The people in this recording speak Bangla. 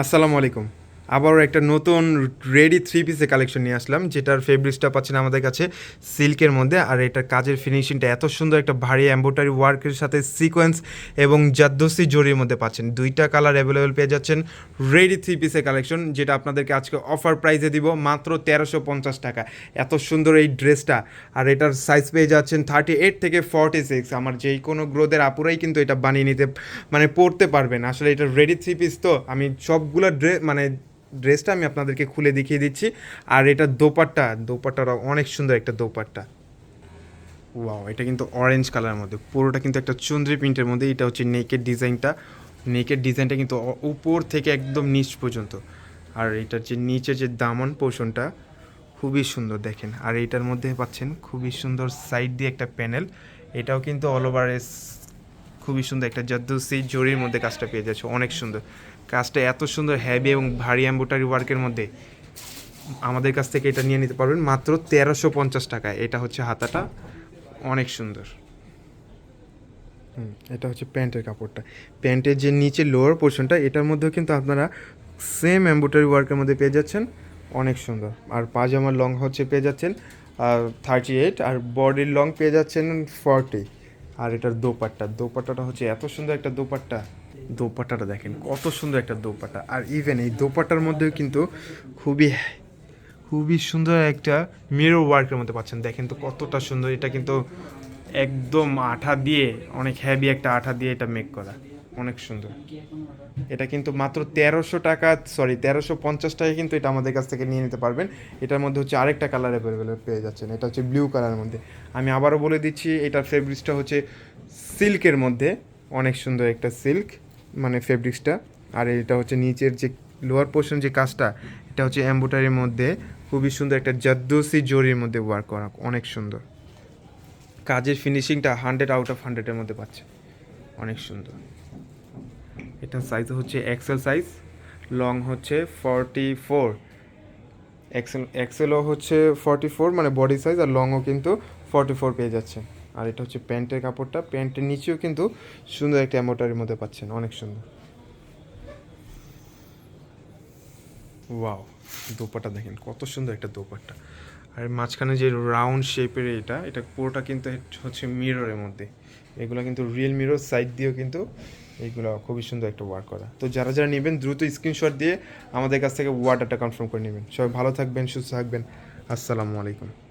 আসসালামু আলাইকুম। আবারও একটা নতুন রেডি থ্রি পিসের কালেকশন নিয়ে আসলাম, যেটার ফেব্রিক্সটা পাচ্ছেন আমাদের কাছে সিল্কের মধ্যে, আর এটার কাজের ফিনিশিংটা এত সুন্দর একটা ভারী এম্বোটারি ওয়ার্কের সাথে সিকোয়েন্স এবং জাদ্দসি জরির মধ্যে পাচ্ছেন। দুইটা কালার অ্যাভেলেবেল পেয়ে যাচ্ছেন রেডি থ্রি পিসের কালেকশন যেটা আপনাদেরকে আজকে অফার প্রাইসে দিব মাত্র তেরোশো পঞ্চাশ টাকা। এত সুন্দর এই ড্রেসটা আর এটার সাইজ পেয়ে যাচ্ছেন থার্টি এইট থেকে ফর্টি সিক্স আমার যেই কোনো গ্রোদের আপুরাই কিন্তু এটা বানিয়ে নিতে মানে পড়তে পারবেন আসলে এটা রেডি থ্রি পিস তো, আমি সবগুলো ড্রেস মানে ড্রেসটা আমি আপনাদেরকে খুলে দেখিয়ে দিচ্ছি। আর এটা দোপাট্টা দোপাট্টাটা অনেক সুন্দর একটা দোপাট্টা। ওয়াও, এটা কিন্তু অরেঞ্জ কালারের মধ্যে। পুরোটা কিন্তু একটা চুন্দ্রি প্রিন্টের মধ্যে, এটা হচ্ছে নেকের ডিজাইনটা নেকের ডিজাইনটা কিন্তু উপর থেকে একদম নিচ পর্যন্ত। আর এটার যে নিচের যে দামন পোষণটা, খুবই সুন্দর দেখেন। আর এটার মধ্যে পাচ্ছেন খুবই সুন্দর সাইড দিয়ে একটা প্যানেল এটাও কিন্তু অল ওভার খুবই সুন্দর একটা জাদ্দুসি জরির মধ্যে কাজটা পেয়ে যাচ্ছে অনেক সুন্দর। কাজটা এত সুন্দর হ্যাভি এবং ভারী এম্বোটারি ওয়ার্কের মধ্যে। আমাদের কাছ থেকে এটা নিয়ে নিতে পারবেন মাত্র তেরোশো পঞ্চাশ টাকায় এটা হচ্ছে হাতাটা অনেক সুন্দর। হুম, এটা হচ্ছে প্যান্টের কাপড়টা। প্যান্টের যে নিচে লোয়ার পোর্শনটা এটার মধ্যেও কিন্তু আপনারা সেম এম্বোটারি ওয়ার্কের মধ্যে পেয়ে যাচ্ছেন অনেক সুন্দর। আর পাজামার লং হচ্ছে পেয়ে যাচ্ছেন থার্টি এইট আর বডির লং পেয়ে যাচ্ছেন ফর্টি আর এটার দোপাট্টা। দোপাট্টাটা হচ্ছে এত সুন্দর একটা দোপাট্টা। দোপাট্টাটা দেখেন, কত সুন্দর একটা দোপাট্টা। আর ইভেন এই দোপাট্টার মধ্যেও কিন্তু খুবই খুবই সুন্দর একটা মিরর ওয়ার্কের মধ্যে পাচ্ছেন। দেখেন তো কতটা সুন্দর। এটা কিন্তু একদম আঠা দিয়ে, অনেক হ্যাভি একটা আঠা দিয়ে এটা মেক করা। অনেক সুন্দর। এটা কিন্তু মাত্র তেরোশো টাকা সরি তেরোশো পঞ্চাশ টাকা কিন্তু এটা আমাদের কাছ থেকে নিয়ে নিতে পারবেন। এটার মধ্যে হচ্ছে আরেকটা কালার অ্যাভেলেবেল পেয়ে যাচ্ছেন। এটা হচ্ছে ব্লু কালারের মধ্যে। আমি আবারও বলে দিচ্ছি এটার ফেব্রিক্সটা হচ্ছে সিল্কের মধ্যে। অনেক সুন্দর একটা সিল্ক মানে ফেব্রিক্সটা আর এটা হচ্ছে নিচের যে লোয়ার পোর্শন যে কাজটা এটা হচ্ছে এম্বোটারির মধ্যে। খুবই সুন্দর একটা জাদ্দুসি জরির মধ্যে ওয়ার্ক করা অনেক সুন্দর। কাজের ফিনিশিংটা হান্ড্রেড আউট অফ হান্ড্রেডের মধ্যে পাচ্ছে। অনেক সুন্দর। এটা সাইজ হচ্ছে এক্সেল সাইজ লং হচ্ছে ফর্টি ফোর এক্সেল এক্সেলও হচ্ছে ফর্টি ফোর মানে বডি সাইজ আর লংও কিন্তু ফর্টি ফোর পেয়ে যাচ্ছে। আর এটা হচ্ছে প্যান্টের কাপড়টা। প্যান্টের নিচেও কিন্তু সুন্দর একটা অ্যামোটারির মধ্যে পাচ্ছেন, অনেক সুন্দর। ওয়াও দোপাটা দেখেন, কত সুন্দর একটা দোপাট্টা। আর মাঝখানে যে রাউন্ড শেপের এটা এটা পুরোটা কিন্তু হচ্ছে মিররের মধ্যে। এগুলো কিন্তু রিয়েল মিরর সাইড দিয়েও কিন্তু এইগুলো খুবই সুন্দর একটা ওয়ার্ক করা। তো যারা যারা নেবেন, দ্রুত স্ক্রিনশট দিয়ে আমাদের কাছ থেকে ওয়ার্ডারটা কনফার্ম করে নেবেন। সবাই ভালো থাকবেন, সুস্থ থাকবেন। আসসালামু আলাইকুম।